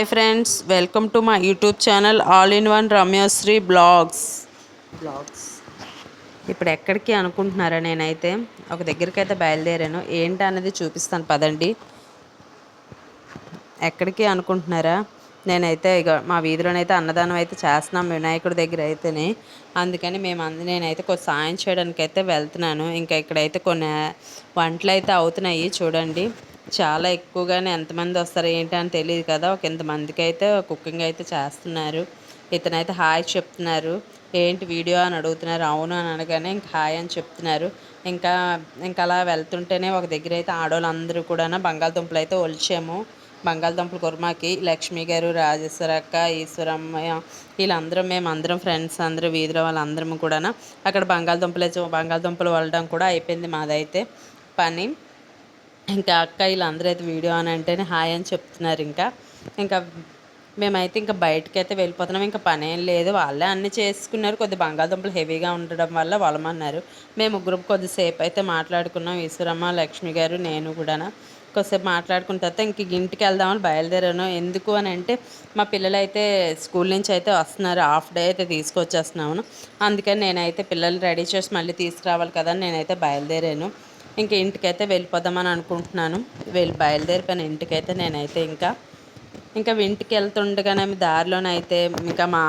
Hi friends welcome to my YouTube channel all in one Ramyasri blogs. Blogs. ఇప్పుడు ఎక్కడికి అనుకుంటున్నారా నేనైతే? ఒక దగ్గరికి అయితే బయలుదేరాను. ఏంటి అన్నది చూపిస్తాను పదండి. ఎక్కడికి అనుకుంటున్నారా? నేనైతే ఇక మా వీధిలోనైతే అన్నదానం అయితే చేస్తున్నాం వినాయకుడి దగ్గర అయితేనే. అందుకని మేము అంద నేనైతే కొంచెం సాయం చేయడానికి అయితే వెళ్తున్నాను. ఇంకా ఇక్కడైతే కొన్ని వంటలు అయితే అవుతున్నాయి చూడండి. చాలా ఎక్కువగానే ఎంతమంది వస్తారు ఏంటి అని తెలియదు కదా. ఒక ఇంతమందికి అయితే కుకింగ్ అయితే చేస్తున్నారు. ఇతనైతే హాయ్ చెప్తున్నారు. ఏంటి వీడియో అని అడుగుతున్నారు. అవును అని అనగానే ఇంకా హాయ్ అని చెప్తున్నారు. ఇంకా ఇంకా అలా వెళ్తుంటేనే ఒక దగ్గర అయితే ఆడవాళ్ళందరూ కూడా బంగాళదుంపలు అయితే ఒలిచాము. బంగాళదుంపల కుర్మాకి లక్ష్మి గారు రాజేశ్వర అక్క ఈశ్వరమ్మ వీళ్ళందరం మేము అందరం ఫ్రెండ్స్ అందరూ వీధిలో వాళ్ళందరం కూడా అక్కడ బంగాళదుంపలు బంగాళదుంపలు వలడం కూడా అయిపోయింది మాదైతే పని. ఇంకా అక్క వీళ్ళందరూ అయితే వీడియో అని అంటేనే హాయ్ అని చెప్తున్నారు ఇంకా. ఇంకా మేమైతే ఇంకా బయటకి అయితే వెళ్ళిపోతున్నాం. ఇంకా పని ఏం లేదు. వాళ్ళే అన్నీ చేసుకున్నారు. కొద్ది బంగాళదుంపలు హెవీగా ఉండడం వల్ల వాళ్ళమన్నారు మేము ముగ్గురు కొద్దిసేపు అయితే మాట్లాడుకున్నాం. ఈశ్వరమ్మ లక్ష్మి గారు నేను కూడా కొద్దిసేపు మాట్లాడుకున్న తర్వాత ఇంక ఇంటికి వెళ్దామని బయలుదేరాను. ఎందుకు అని అంటే మా పిల్లలు అయితే స్కూల్ నుంచి అయితే వస్తున్నారు. హాఫ్ డే అయితే తీసుకొచ్చేస్తున్నాను అందుకని నేనైతే పిల్లల్ని రెడీ చేసి మళ్ళీ తీసుకురావాలి కదా నేనైతే బయలుదేరాను. ఇంక ఇంటికైతే వెళ్ళిపోదామని అనుకుంటున్నాను. వెళ్ళి బయలుదేరిపోయిన ఇంటికైతే నేనైతే ఇంకా ఇంకా ఇంటికి వెళ్తుండగానే దారిలోనైతే ఇంకా మా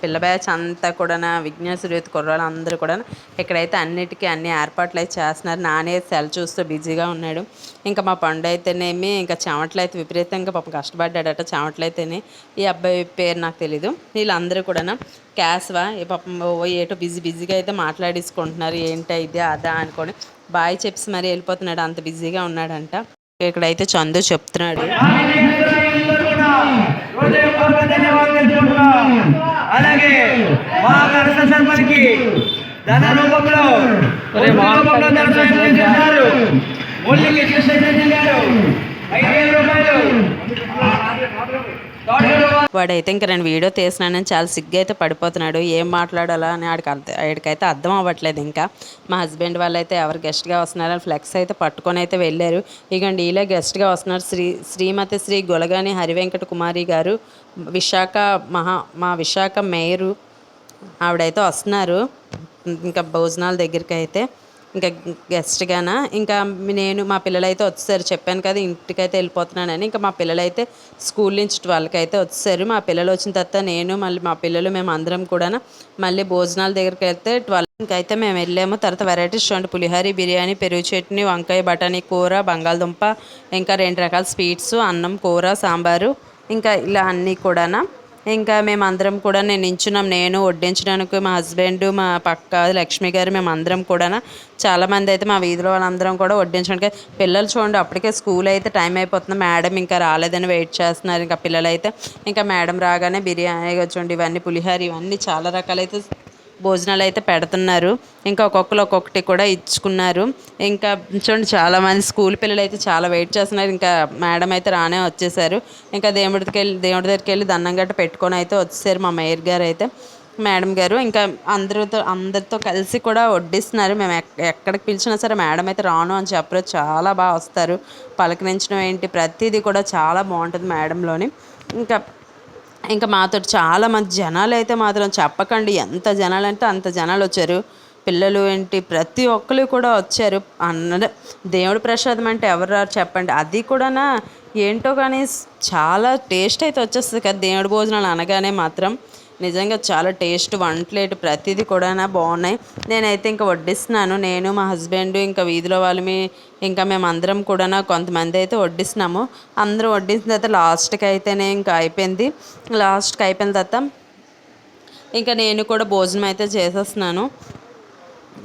పిల్ల బ్యాచ్ అంతా కూడా విఘ్నేశ్వరి కుర్రాలు అందరూ కూడా ఇక్కడైతే అన్నిటికీ అన్ని ఏర్పాట్లు అయితే చేస్తున్నారు. నానే సెల్ చూస్తూ బిజీగా ఉన్నాడు. ఇంకా మా పండు అయితేనేమి ఇంకా చెమటలు అయితే విపరీతంగా పాపం కష్టపడ్డాడట చెమటలు అయితేనే ఈ అబ్బాయి పేరు నాకు తెలీదు. వీళ్ళందరూ కూడా క్యాస్వా ఈ పాపం ఏటో బిజీ బిజీగా అయితే మాట్లాడేసుకుంటున్నారు. ఏంటి ఇది అదా అనుకొని బాయ్ చెప్పి మరీ వెళ్ళిపోతున్నాడు. అంత బిజీగా ఉన్నాడంట. ఇక్కడైతే చందు చెప్తున్నాడు. అలాగే మా నరస శర్మకి ధన రూపంలో రూపంలో దర్శనం చేస్తున్నారు ముల్లికి కృష్ణ గారు. రూపాయలు వాడైతే ఇంకా నేను వీడియో తీసినానని చాలా సిగ్గు అయితే పడిపోతున్నాడు. ఏం మాట్లాడాలా అని ఆడికి అర్థం ఆడికైతే అర్థం అవ్వట్లేదు ఇంకా. మా హస్బెండ్ వాళ్ళు అయితే ఎవరు గెస్ట్గా వస్తున్నారని ఫ్లెక్స్ అయితే పట్టుకొని అయితే వెళ్ళారు. ఇకండి ఈలో గెస్ట్గా వస్తున్నారు. శ్రీ శ్రీమతి శ్రీ గొలగాని హరివెంకట కుమారి గారు విశాఖ మహా మా విశాఖ మేయరు ఆవిడైతే వస్తున్నారు. ఇంకా భోజనాల దగ్గరికి అయితే ఇంకా గెస్ట్గాన ఇంకా నేను మా పిల్లలైతే వచ్చేసారు. చెప్పాను కదా ఇంటికైతే వెళ్ళిపోతున్నానని. ఇంకా మా పిల్లలైతే స్కూల్ నుంచి ట్వెల్వ్కి అయితే వచ్చేసారు. మా పిల్లలు వచ్చిన తర్వాత నేను మళ్ళీ మా పిల్లలు మేము అందరం కూడా మళ్ళీ భోజనాల దగ్గరికి వెళ్తే ట్వెల్వ్ ఇంకైతే మేము వెళ్ళాము. తర్వాత వెరైటీస్ చూడండి పులిహోర బిర్యానీ పెరుగు చట్నీ వంకాయ బఠానీ కూర బంగాళదుంప ఇంకా రెండు రకాల స్వీట్స్ అన్నం కూర సాంబారు ఇంకా ఇలా అన్నీ కూడా ఇంకా మేము అందరం కూడా నేను నించున్నాం. నేను వడ్డించడానికి మా హస్బెండ్ మా పక్క లక్ష్మి గారు మేము అందరం కూడా చాలామంది అయితే మా వీధిలో వాళ్ళందరం కూడా వడ్డించడానికి. పిల్లలు చూడండి అప్పటికే స్కూల్ అయితే టైం అయిపోతుంది. మేడం ఇంకా రాలేదని వెయిట్ చేస్తున్నారు. ఇంకా పిల్లలు అయితే ఇంకా మేడం రాగానే బిర్యానీ చూడండి ఇవన్నీ పులిహోర ఇవన్నీ చాలా రకాలైతే భోజనాలు అయితే పెడుతున్నారు. ఇంకా ఒక్కొక్కరు ఒక్కొక్కటి కూడా ఇచ్చుకున్నారు. ఇంకా చూడండి చాలామంది స్కూల్ పిల్లలు అయితే చాలా వెయిట్ చేస్తున్నారు. ఇంకా మేడం అయితే రానే వచ్చేసారు. ఇంకా దేవుడికి వెళ్ళి దేవుడి దగ్గరికి వెళ్ళి దండం గట్ట పెట్టుకొని అయితే వచ్చేసారు మా మేయర్ గారు అయితే. మేడం గారు ఇంకా అందరితో అందరితో కలిసి కూడా వడ్డిస్తున్నారు. మేము ఎక్కడికి పిలిచినా సరే మేడం అయితే రాను అని చెప్పరు. చాలా బాగా వస్తారు. పలకరించడం ఏంటి ప్రతిదీ కూడా చాలా బాగుంటుంది మేడంలోని. ఇంకా ఇంకా మాతో చాలా మంది జనాలు అయితే మాత్రం చెప్పకండి ఎంత జనాలు అంటే అంత జనాలు వచ్చారు. పిల్లలు ఏంటి ప్రతి ఒక్కరు కూడా వచ్చారు. అన్న దేవుడి ప్రసాదం అంటే ఎవరు రారు చెప్పండి. అది కూడా ఏంటో కానీ చాలా టేస్ట్ అయితే వచ్చేస్తుంది కదా. దేవుడి భోజనాలు అనగానే మాత్రం నిజంగా చాలా టేస్ట్ వంటలేటు ప్రతిదీ కూడా బాగున్నాయి. నేనైతే ఇంకా వడ్డిస్తున్నాను. నేను మా హస్బెండ్ ఇంకా వీధిలో వాళ్ళమి ఇంకా మేము అందరం కూడా కొంతమంది అయితే వడ్డిస్తున్నాము. అందరూ వడ్డించిన తర్వాత లాస్ట్కి అయితేనే ఇంకా అయిపోయింది. లాస్ట్కి అయిపోయిన తర్వాత ఇంకా నేను కూడా భోజనం అయితే చేసేస్తున్నాను.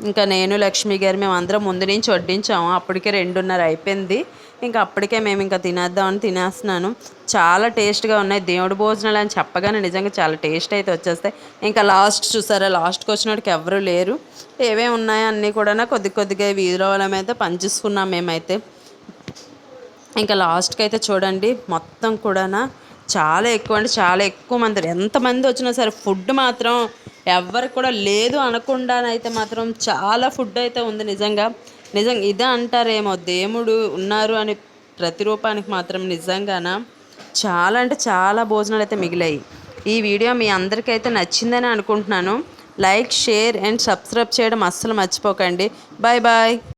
ఇంకా నేను లక్ష్మి గారు మేము అందరం ముందు నుంచి వడ్డించాము. అప్పటికే రెండున్నర అయిపోయింది. ఇంకా అప్పటికే మేము ఇంకా తినేద్దామని తినేస్తున్నాను. చాలా టేస్ట్గా ఉన్నాయి. దేవుడి భోజనాలు అని చెప్పగానే నిజంగా చాలా టేస్ట్ అయితే వచ్చేస్తాయి. ఇంకా లాస్ట్ చూసారా? లాస్ట్కి వచ్చినట్టుకి ఎవరు లేరు. ఏమేమి ఉన్నాయో అన్నీ కూడా కొద్ది కొద్దిగా వీధిలో మీద పంచేసుకున్నాం మేమైతే. ఇంకా లాస్ట్కి అయితే చూడండి మొత్తం కూడా చాలా ఎక్కువ అంటే చాలా ఎక్కువ మంది ఎంతమంది వచ్చినా సరే ఫుడ్ మాత్రం ఎవరికి కూడా లేదు అనకుండానైతే మాత్రం చాలా ఫుడ్ అయితే ఉంది నిజంగా. నిజంగా ఇదే అంటారేమో దేవుడు ఉన్నారు అని ప్రతిరూపానికి మాత్రం నిజంగాన చాలా అంటే చాలా భోజనాలు అయితే మిగిలాయి. ఈ వీడియో మీ అందరికైతే నచ్చిందని అనుకుంటున్నాను. లైక్ షేర్ అండ్ సబ్స్క్రైబ్ చేయడం అస్సలు మర్చిపోకండి. Bye bye